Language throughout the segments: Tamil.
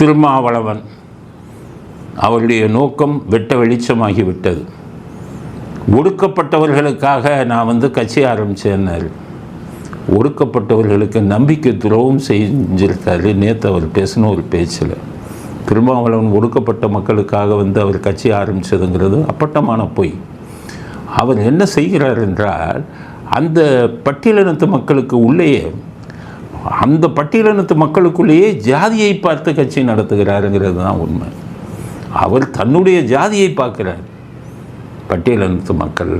திருமாவளவன். அவருடைய நோக்கம் வெட்ட வெளிச்சமாகிவிட்டது. ஒடுக்கப்பட்டவர்களுக்காக நான் வந்து கட்சி ஆரம்பித்தேன்னாரு ஒடுக்கப்பட்டவர்களுக்கு நம்பிக்கை துரோகம் செஞ்சிருக்காரு நேற்று அவர் பேசின ஒரு பேச்சில். திருமாவளவன் ஒடுக்கப்பட்ட மக்களுக்காக வந்து அவர் கட்சி ஆரம்பித்ததுங்கிறது அப்பட்டமான பொய். அவர் என்ன செய்கிறார் என்றால் அந்த பட்டியலினத்து மக்களுக்கு உள்ளேயே அந்த பட்டியலினத்து மக்களுக்குள்ளேயே ஜாதியை பார்த்து கட்சி நடத்துகிறாருங்கிறது தான் உண்மை. அவர் தன்னுடைய ஜாதியை பார்க்கிறார் பட்டியலினத்து மக்கள்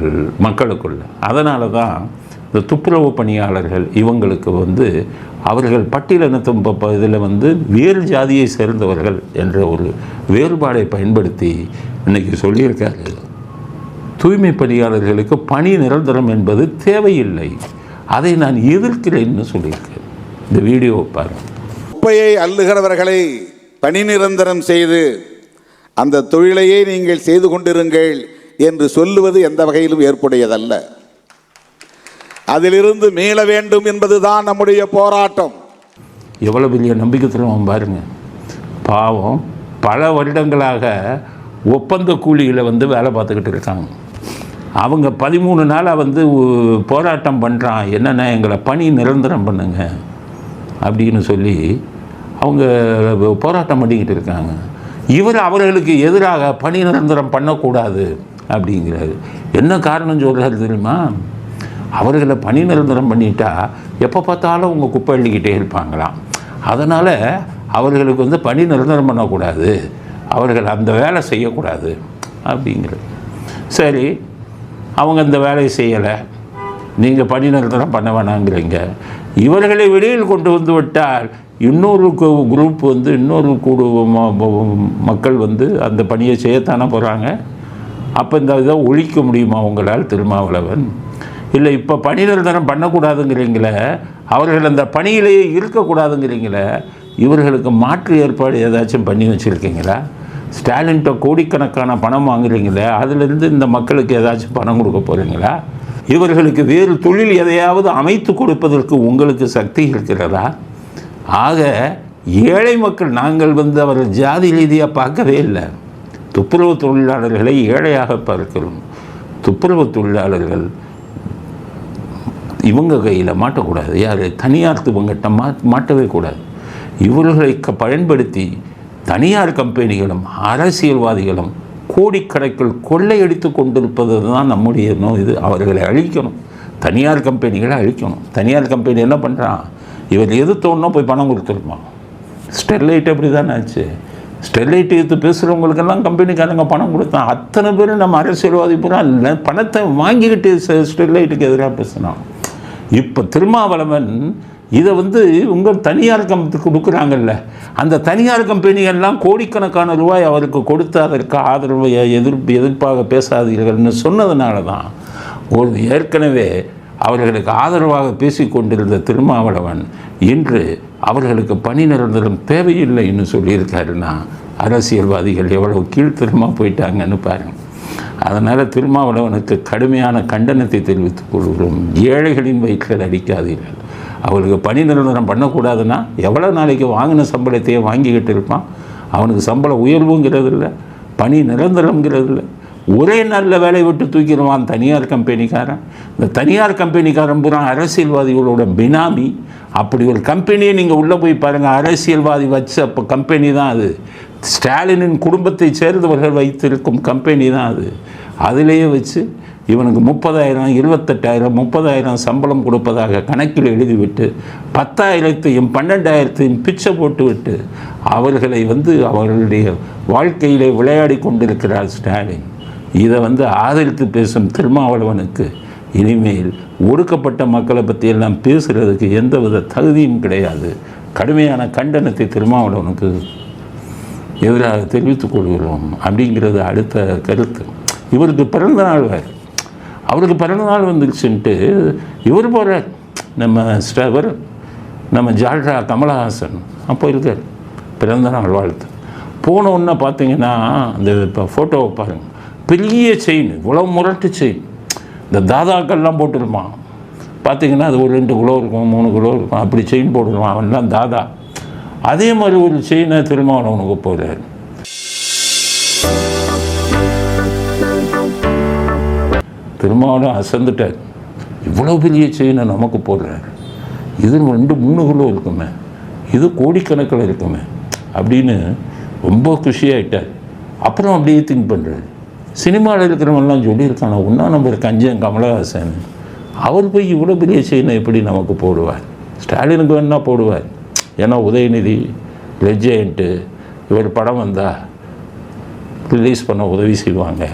மக்களுக்குள்ள. அதனால தான் இந்த துப்புரவு பணியாளர்கள் இவங்களுக்கு வந்து அவர்கள் பட்டியலினத்து இதில் வந்து வேறு ஜாதியை சேர்ந்தவர்கள் என்ற ஒரு வேறுபாடை பயன்படுத்தி இன்னைக்கு சொல்லியிருக்காரு. தூய்மை பணியாளர்களுக்கு பணி நிரந்தரம் என்பது தேவையில்லை. அதை நான் எதிர்க்கிறேன்னு சொல்லியிருக்கேன் இந்த வீடியோவை பாருங்கள் குப்பையை அள்ளுகிறவர்களை பணி நிரந்தரம் செய்து அந்த தொழிலையே நீங்கள் செய்து கொண்டிருங்கள் என்று சொல்லுவது எந்த வகையிலும் ஏற்புடையதல்ல. அதிலிருந்து மீள வேண்டும் என்பதுதான் நம்முடைய போராட்டம். எவ்வளோ பெரிய நம்பிக்கை தருவோம் பாருங்க. பாவம் பல வருடங்களாக ஒப்பந்த கூலியில் வந்து வேலை பார்த்துக்கிட்டு இருக்காங்க. அவங்க பதிமூணு நாளாக வந்து போராட்டம் பண்ணுறான் என்னென்ன எங்களை பணி நிரந்தரம் பண்ணுங்க. அப்படின்னு சொல்லி அவங்க போராட்டம் பண்ணிக்கிட்டு இருக்காங்க. இவர் அவர்களுக்கு எதிராக பணி நிரந்தரம் பண்ணக்கூடாது அப்படிங்கிறாரு. என்ன காரணம் சொல்கிறாரு தெரியுமா? அவர்களை பணி நிரந்தரம் பண்ணிட்டா எப்போ பார்த்தாலும் அவங்க குப்பை அள்ளிக்கிட்டே இருப்பாங்களாம். அதனால் அவர்களுக்கு வந்து பணி நிரந்தரம் பண்ணக்கூடாது. அவர்கள் அந்த வேலை செய்யக்கூடாது அப்படிங்கிறது சரி அவங்க அந்த வேலையை செய்யலை. நீங்கள் பணி நிரந்தரம் பண்ண வேணாங்கிறீங்க. இவர்களை வெளியில் கொண்டு வந்து விட்டால் இன்னொரு கு- குரூப் வந்து இன்னொரு குழு மக்கள் வந்து அந்த பணியை செய்யத்தானே போகிறாங்க அப்போ இந்த இதை ஒழிக்க முடியுமா உங்களால் திருமாவளவன்? இல்லை இப்போ பணி நிரந்தரம் பண்ணக்கூடாதுங்கிறீங்களே அவர்கள் அந்த பணியிலேயே இருக்கக்கூடாதுங்கிறீங்களே இவர்களுக்கு மாற்று ஏற்பாடு ஏதாச்சும் பண்ணி வச்சுருக்கீங்களா? ஸ்டாலின்கிட்ட கோடிக்கணக்கான பணம் வாங்குறீங்களே அதிலிருந்து இந்த மக்களுக்கு ஏதாச்சும் பணம் கொடுக்க போகிறீங்களா இவர்களுக்கு வேறு தொழில் எதையாவது அமைத்து கொடுப்பதற்கு உங்களுக்கு சக்தி இருக்கிறதா? ஆக ஏழை மக்கள் நாங்கள் வந்து அவரை ஜாதி ரீதியாக பார்க்கவே இல்லை. துப்புரவு தொழிலாளர்களை ஏழையாக பார்க்கிறோம். துப்புரவு தொழிலாளர்கள் இவங்க கையில் மாட்டக்கூடாது. யார்? தனியார் இவங்ககிட்ட மா மாட்டவே கூடாது. இவர்களை க- பயன்படுத்தி தனியார் கம்பெனிகளும் அரசியல்வாதிகளும் கோடிக்கணக்கில் கொள்ளையடித்து கொண்டிருப்பது தான் நம்முடைய நோ இது அவர்களை அழிக்கணும். தனியார் கம்பெனிகளை அழிக்கணும். தனியார் கம்பெனி என்ன பண்ணுறான் இவர் எது தோணுனா போய் பணம் கொடுத்துருப்பான் ஸ்டெர்லைட் அப்படி தானே ஆச்சு. ஸ்டெர்லைட் எடுத்து பேசுகிறவங்களுக்கெல்லாம் கம்பெனிக்காரங்க பணம் கொடுத்தான். அத்தனை பேரும் நம்ம அரசியல்வாதி பூரா பணத்தை வாங்கிக்கிட்டு ஸ்டெர்லைட்டுக்கு எதிராக பேசினான் இப்போ திருமாவளவன் இதை வந்து உங்கள் தனியார் கம்பத்துக்கு கொடுக்குறாங்கல்ல. அந்த தனியார் கம்பெனிகள்லாம் கோடிக்கணக்கான ரூபாய் அவருக்கு கொடுத்து அதற்கு ஆதரவு எதிர்ப்பு எதிர்ப்பாக பேசாதீர்கள்னு சொன்னதுனால தான் ஒரு ஏற்கனவே அவர்களுக்கு ஆதரவாக பேசி கொண்டிருந்த திருமாவளவன் இன்று அவர்களுக்கு பணி நிரந்தரம் தேவையில்லைன்னு சொல்லியிருக்காருன்னா அரசியல்வாதிகள் எவ்வளவு கீழ்த்தரமாக போயிட்டாங்கன்னு பாருங்க. அதனால் திருமாவளவனுக்கு கடுமையான கண்டனத்தை தெரிவித்துக் கொள்கிறோம். ஏழைகளின் வயிற்றில் அடிக்காதீர்கள். அவளுக்கு பணி நிரந்தரம் பண்ணக்கூடாதுன்னா எவ்வளோ நாளைக்கு வாங்கின சம்பளத்தையே வாங்கிக்கிட்டு இருப்பான். அவனுக்கு சம்பள உயர்வுங்கிறது இல்லை பணி நிரந்தரம்ங்கிறது இல்லை ஒரே நாளில் வேலையை விட்டு தூக்கிடுவான் தனியார் கம்பெனிக்காரன். இந்த தனியார் கம்பெனிக்காரன் பூரா அரசியல்வாதிகளோட பினாமி. அப்படி ஒரு கம்பெனியை நீங்கள் உள்ளே போய் பாருங்கள் அரசியல்வாதி வச்ச அப்போ கம்பெனி தான் அது. ஸ்டாலினின் குடும்பத்தை சேர்ந்தவர்கள் வைத்திருக்கும் கம்பெனி தான் அது. அதிலேயே வச்சு இவனுக்கு முப்பதாயிரம் இருபத்தெட்டாயிரம் முப்பதாயிரம் சம்பளம் கொடுப்பதாக கணக்கில் எழுதிவிட்டு பத்தாயிரத்தையும் பன்னெண்டாயிரத்தையும் பிச்சை போட்டுவிட்டு அவர்களை வந்து அவர்களுடைய வாழ்க்கையிலே விளையாடி கொண்டிருக்கிறார் ஸ்டாலின். இதை வந்து ஆதரித்து பேசும் திருமாவளவனுக்கு இனிமேல் ஒடுக்கப்பட்ட மக்களை பற்றியெல்லாம் பேசுகிறதுக்கு எந்தவித தகுதியும் கிடையாது. கடுமையான கண்டனத்தை திருமாவளவனுக்கு எதிராக தெரிவித்துக் கொள்கிறோம் அப்படிங்கிறது அடுத்த கருத்து. இவருக்கு பிறந்த நாள் வேறு. அவருக்கு பிறந்த நாள் வந்துச்சுன்ட்டு இவர் போகிறார் நம்ம ஸ்டவர் நம்ம ஜால்ரா கமலஹாசன் அப்போ இருக்கார் பிறந்த நாள் வாழ்த்து. போன உடனே பார்த்தீங்கன்னா அந்த இப்போ ஃபோட்டோவை பாருங்கள் பெரிய செயின் இவ்வளோ முரட்டு செயின் இந்த தாதாக்கள்லாம் போட்டிருப்பான். பார்த்தீங்கன்னா அது ஒரு ரெண்டு கிலோ இருக்கும் மூணு கிலோ இருக்கும். அப்படி செயின் போட்டுருவான் அவன்லாம் தாதா. அதே மாதிரி ஒரு செயினை திருமாவளவனுக்கு போகிறார் திருமாவளவன் அசந்துட்டார். இவ்வளோ பெரிய செயினை நமக்கு போடுறாரு இது ரெண்டு மூணு இருக்குமே. இது கோடிக்கணக்கில் இருக்குமே. அப்படின்னு ரொம்ப குஷியாயிட்டார். அப்புறம் அப்படியே திங்க் பண்ணுறாரு சினிமாவில் இருக்கிறவங்கலாம் சொல்லியிருக்காங்க ஒன்றா நம்பர் கஞ்சன் கமலஹாசன். அவர் போய் இவ்வளோ பெரிய செயினை எப்படி நமக்கு போடுவார்? ஸ்டாலினுக்கு வேணால் போடுவார். ஏன்னா உதயநிதி லெஜெயண்ட்டு இவர் படம் வந்தால் ரிலீஸ் பண்ண உதவி செய்வாங்க.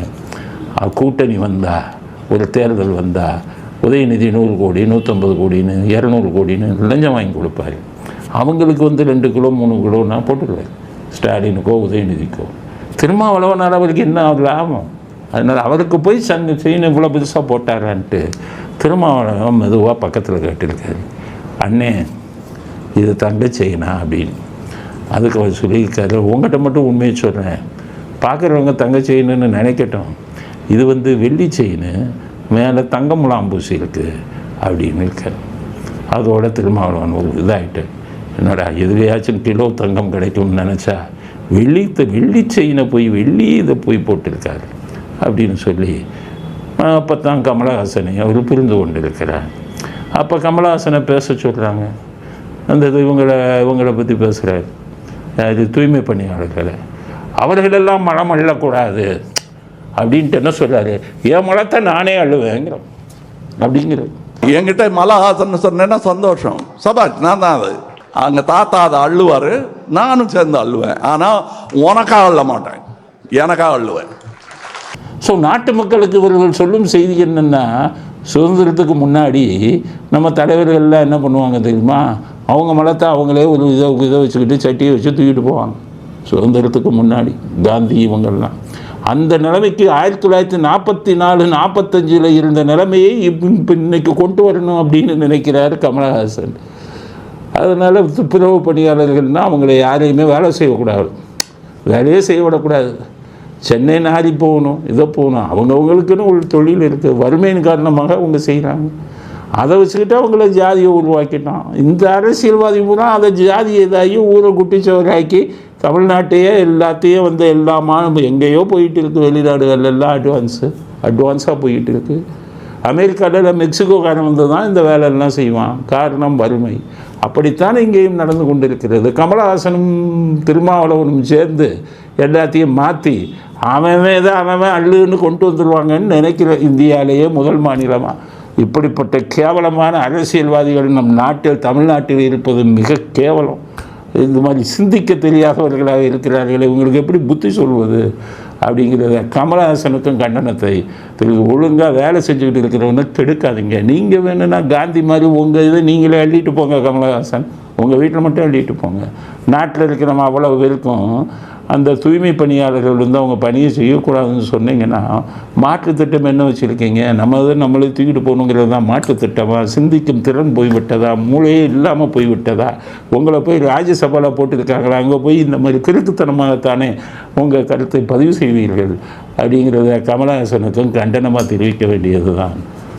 கூட்டணி வந்தால் ஒரு தேர்தல் வந்தால் உதயநிதி நூறு கோடி நூற்றம்பது கோடின்னு இரநூறு கோடின்னு லஞ்சம் வாங்கி கொடுப்பாரு. அவங்களுக்கு வந்து ரெண்டு கிலோ மூணு கிலோ நான் போட்டுருவேன் ஸ்டாலினுக்கோ உதயநிதிக்கோ. திருமாவளவனால் அவருக்கு என்ன லாபம்? அதனால் அவருக்கு போய் சங்க செயின் இவ்வளோ பெருசாக போட்டாரான்ட்டு திருமாவளவன் மெதுவாக பக்கத்தில் கேட்டிருக்காரு. அண்ணே இது தங்க செயினா அப்படின்னு. அதுக்கு அவர் சொல்லியிருக்காரு. உங்கள்கிட்ட மட்டும் உண்மையை சொல்கிறேன் பார்க்குறவங்க தங்க செயின்னு நினைக்கட்டும். இது வந்து வெள்ளி செயின் மேலே தங்க முலாம் பூசி இருக்குது அப்படின்னு இருக்கேன் அதோட திருமாவளவன் ஒரு இதாகிட்டு என்னடா எதுலையாச்சும் கிலோ தங்கம் கிடைக்கும்னு நினச்சா வெள்ளித்த வெள்ளி செயினை போய் வெள்ளி இதை போய் போட்டிருக்காரு அப்படின்னு சொல்லி அப்போ தான் கமலஹாசனை அவர் புரிந்து கொண்டிருக்கிறார். அப்போ கமலஹாசனை பேச சொல்கிறாங்க அந்த இது இவங்களை இவங்களை பற்றி பேசுகிறார் அது தூய்மை பணியாளர்களை. அவர்களெல்லாம் மனம் அள்ளக்கூடாது அப்படின்ட்டு என்ன சொல்றாரு? என் மலத்தை நானே அள்ளுவேங்கிற அப்படிங்கிற என்கிட்ட மலஹாசன் சொன்னேன்னா சந்தோஷம். சபாஷ் நான் தான் அது. அங்கே தாத்தா அதை அள்ளுவார். நானும் சேர்ந்து அள்ளுவேன். ஆனால் உனக்காக அள்ள மாட்டேன். எனக்காக அள்ளுவேன். ஸோ நாட்டு மக்களுக்கு இவர்கள் சொல்லும் செய்தி என்னென்னா சுதந்திரத்துக்கு முன்னாடி நம்ம தலைவர்கள்லாம் என்ன பண்ணுவாங்க தெரியுமா? அவங்க மலத்தை அவங்களே ஒரு இதை இதை வச்சுக்கிட்டு சட்டியை வச்சு தூக்கிட்டு போவாங்க. சுதந்திரத்துக்கு முன்னாடி காந்தி இவங்கெல்லாம் அந்த நிலைமைக்கு ஆயிரத்தி தொள்ளாயிரத்தி நாற்பத்தி நாலு நாற்பத்தஞ்சில் இருந்த நிலைமையை இப்போ இப்போ இன்னைக்கு கொண்டு வரணும் அப்படின்னு நினைக்கிறார் கமலஹாசன். அதனால் துப்புரவு பணியாளர்கள்னால் அவங்கள யாரையுமே வேலை செய்யக்கூடாது. வேலையே செய்ய விடக்கூடாது சென்னை நாடி போகணும் இதை போகணும். அவங்கவுங்களுக்குன்னு ஒரு தொழில் இருக்குது வறுமையின் காரணமாக அவங்க செய்கிறாங்க அதை வச்சுக்கிட்டு அவங்கள ஜாதியை உருவாக்கிட்டான். இந்த அரசியல்வாதி பூரா அதை ஜாதி இதாகி ஊரை குட்டிச்சவராக்கி தமிழ்நாட்டையே எல்லாத்தையும் வந்து எல்லா மாநிலம் எங்கேயோ போயிட்டு இருக்குது வெளிநாடுகள் எல்லாம் அட்வான்ஸு அட்வான்ஸாக போயிட்டு இருக்குது அமெரிக்காவில் மெக்சிகோக்காரன் வந்து தான் இந்த வேலையெல்லாம் செய்வான். காரணம் வறுமை. அப்படித்தான் இங்கேயும் நடந்து கொண்டிருக்கிறது. கமலஹாசனும் திருமாவளவனும் சேர்ந்து எல்லாத்தையும் மாற்றி அவன் தான் அவன் அள்ளுன்னு கொண்டு வந்துடுவாங்கன்னு நினைக்கிற இந்தியாவிலேயே முதல் மாநிலமாக இப்படிப்பட்ட கேவலமான அரசியல்வாதிகள் நம் நாட்டில் தமிழ்நாட்டில் இருப்பது மிக கேவலம். இந்த மாதிரி சிந்திக்க தெரியாதவர்களாக இருக்கிறார்கள் உங்களுக்கு எப்படி புத்தி சொல்வது? அப்படிங்கிறத கமலஹாசனுக்கும் கண்டனத்தை ஒழுங்காக வேலை செஞ்சுக்கிட்டு இருக்கிறவங்க கெடுக்காதீங்க. நீங்கள் வேணும்னா காந்தி மாதிரி உங்கள் இதை நீங்களே அள்ளிட்டு போங்க கமலஹாசன். உங்கள் வீட்டில் மட்டும் அள்ளிட்டு போங்க. நாட்டில் இருக்கிற அவ்வளவு பேருக்கும் அந்த தூய்மை பணியாளர்கள் வந்து அவங்க பணியை செய்யக்கூடாதுன்னு சொன்னீங்கன்னா மாற்றுத்திட்டம் என்ன வச்சுருக்கீங்க? நம்ம தான் நம்மளே தூக்கிட்டு போகணுங்கிறது தான் மாற்றுத்திட்டமாக சிந்திக்கும் திறன் போய்விட்டதா? மூளையே இல்லாமல் போய்விட்டதா? உங்களை போய் ராஜ்யசபாவில் போட்டிருக்காங்களா? அங்கே போய் இந்த மாதிரி கிறுக்குத்தனமாகத்தானே உங்கள் கருத்தை பதிவு செய்வீர்கள்? அப்படிங்கிறத கமலஹாசனுக்கும் கண்டனமாக தெரிவிக்க வேண்டியது தான்